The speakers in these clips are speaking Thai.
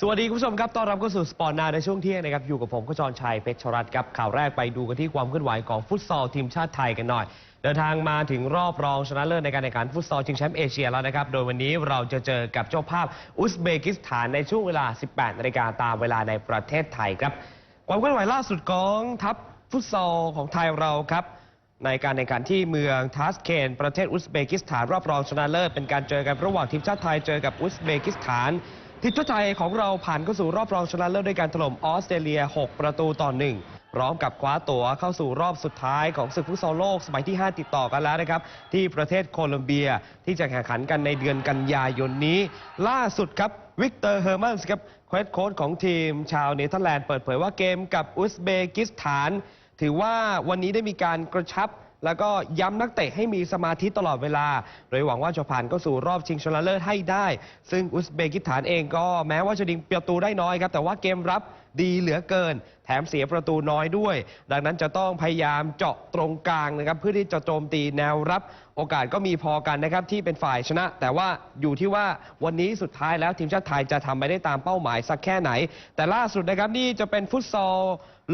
สวัสดีคุณผู้ชมครับ ต้อนรับเข้าสู่สปอร์ตนาในช่วงเที่ยงนะครับ อยู่กับผมขจรชัยเพชรชรัตน์ครับ ข่าวแรกไปดูกันที่ความเคลื่อนไหวของฟุตซอลทีมชาติไทยกันหน่อย เดินทางมาถึงรอบรองชนะเลิศในการแข่งขันฟุตซอลชิงแชมป์เอเชียแล้วนะครับ โดยวันนี้เราจะเจอกับเจ้าภาพอุซเบกิสถานในช่วงเวลา 18 นาฬิกาตามเวลาในประเทศไทยครับ ความเคลื่อนไหวล่าสุดของทัพฟุตซอลของไทยเราครับ ในการแข่งขันที่เมืองทัสเคนประเทศอุซเบกิสถานรอบรองชนะเลิศเป็นการเจอกันระหว่างทีมชาติไทยเจอกับอุซเบกิสถานทีมชาติไทยของเราผ่านเข้าสู่รอบรองชนะเลิศด้วยการถล่มออสเตรเลีย 6 ประตูต่อหนึ่งพร้อมกับคว้าตั๋วเข้าสู่รอบสุดท้ายของศึกฟุตซอลโลกสมัยที่ 5 ติดต่อกันแล้วนะครับ ที่ประเทศโคลอมเบียที่จะแข่งขันกันในเดือนกันยายนนี้ ล่าสุดครับวิกเตอร์เฮอร์มันส์ครับเควสโค้ชของทีมชาวเนเธอร์แลนด์เปิดเผยว่าเกมกับอุซเบกิสถาน ถือว่าวันนี้ได้มีการกระชับ แล้วก็ย้ำนักเตะให้มีสมาธิตลอดเวลา โดยหวังว่าจะผ่านเข้าสู่รอบชิงชนะเลิศให้ได้ ซึ่งอุซเบกิสถานเองก็แม้ว่าจะดิงประตูได้น้อยครับ แต่ว่าเกมรับดีเหลือเกิน แถมเสียประตูน้อยด้วย ดังนั้นจะต้องพยายามเจาะตรงกลางนะครับ เพื่อที่จะโจมตีแนวรับ โอกาสก็มีพอกันนะครับที่เป็นฝ่ายชนะ แต่ว่าอยู่ที่ว่าวันนี้สุดท้ายแล้วทีมชาติไทยจะทำไปได้ตามเป้าหมายสักแค่ไหน แต่ล่าสุดนะครับนี่จะเป็นฟุตซอล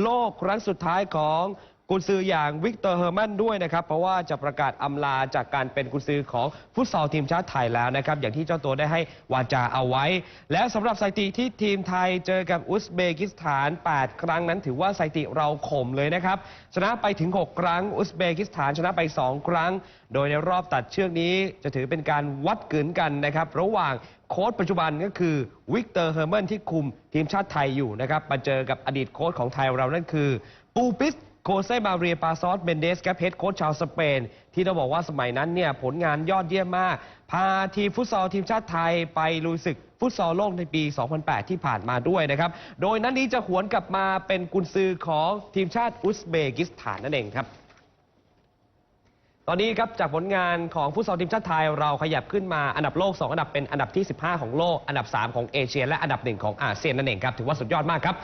โลกครั้งสุดท้ายของ กุนซืออย่างวิกเตอร์เฮอร์แมนด้วยนะครับ เพราะว่าจะประกาศอำลาจากการเป็นกุนซือของฟุตซอลทีมชาติไทยแล้วนะครับ อย่างที่เจ้าตัวได้ให้วาจาเอาไว้ และสำหรับสถิติที่ทีมไทยเจอกับอุซเบกิสถาน 8 ครั้งนั้นถือว่าสถิติเราข่มเลยนะครับ ชนะไปถึง 6 ครั้งอุซเบกิสถานชนะไป 2 ครั้ง โดยในรอบตัดเชือกนี้จะถือเป็นการวัดกึนกันนะครับระหว่างโค้ชปัจจุบันก็คือวิกเตอร์เฮอร์แมนที่คุมทีมชาติไทยอยู่นะครับมาเจอกับอดีตโค้ชของไทยเรานั่นคือปูปิส โคเซมาเรียปาซอสเบนเดสครับเฮดโค้ชชาวสเปน ที่ต้องบอกว่าสมัยนั้นเนี่ยผลงานยอดเยี่ยมมาก พาทีมฟุตซอลทีมชาติไทยไปลุยศึกฟุตซอลโลกในปี 2008 ที่ผ่านมาด้วยนะครับ โดยนั้นนี้จะหวนกลับมาเป็นกุนซือของทีมชาติอุซเบกิสถานนั่นเองครับตอนนี้ครับจากผลงานของฟุตซอลทีมชาติไทยเราขยับขึ้นมาอันดับโลก 2 อันดับเป็นอันดับที่ 15 ของโลก อันดับ 3 ของเอเชีย และอันดับหนึ่งของอาเซียนนั่นเองครับ ถือว่าสุดยอดมากครับ